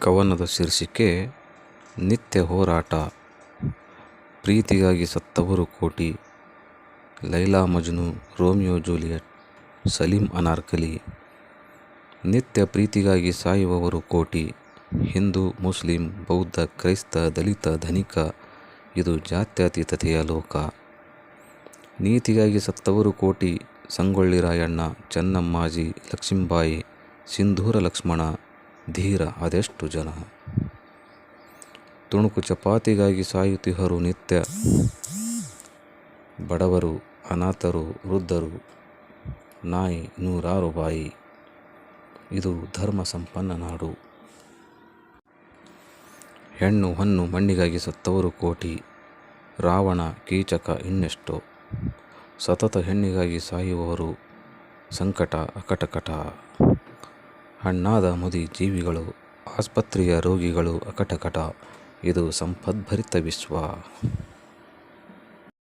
ಕವನದ ಶೀರ್ಷಿಕೆ, ನಿತ್ಯ ಹೋರಾಟ. ಪ್ರೀತಿಗಾಗಿ ಸತ್ತವರು ಕೋಟಿ. Laila Majnu, Romeo Juliet, Salim Anarkali. ನಿತ್ಯ ಪ್ರೀತಿಗಾಗಿ ಸಾಯುವವರು ಕೋಟಿ. ಹಿಂದೂ, ಮುಸ್ಲಿಂ, ಬೌದ್ಧ, ಕ್ರೈಸ್ತ, ದಲಿತ, ಧನಿಕ, ಇದು ಜಾತ್ಯತೀತತೆಯ ಲೋಕ. ನೀತಿಗಾಗಿ ಸತ್ತವರು ಕೋಟಿ. ಸಂಗೊಳ್ಳಿ ರಾಯಣ್ಣ, ಚೆನ್ನಮ್ಮಾಜಿ, ಲಕ್ಷ್ಮೀಬಾಯಿ, ಸಿಂಧೂರ ಲಕ್ಷ್ಮಣ. ಧೀರ ಅದೆಷ್ಟು ಜನ? ತುಣುಕು ಚಪಾತಿಗಾಗಿ ಸಾಯುತ್ತಿಹರು ನಿತ್ಯ. ಬಡವರು, ಅನಾಥರು, ವೃದ್ಧರು, ನಾಯಿ, ನೂರಾರು ಬಾಯಿ. ಇದು ಧರ್ಮ ಸಂಪನ್ನ ನಾಡು. ಹೆಣ್ಣು ಹಣ್ಣು ಮಣ್ಣಿಗಾಗಿ ಸತ್ತವರು ಕೋಟಿ. ರಾವಣ, ಕೀಚಕ ಇನ್ನೆಷ್ಟೋ. ಸತತ ಹೆಣ್ಣಿಗಾಗಿ ಸಾಯುವವರು ಸಂಕಟ, ಅಕಟಕಟ. ಹಣ್ಣಾದ ಮುದಿ ಜೀವಿಗಳು ಆಸ್ಪತ್ರೆಯ ರೋಗಿಗಳು ಅಕಟಕಟ. ಇದು ಸಂಪದ್ಭರಿತ ವಿಶ್ವ.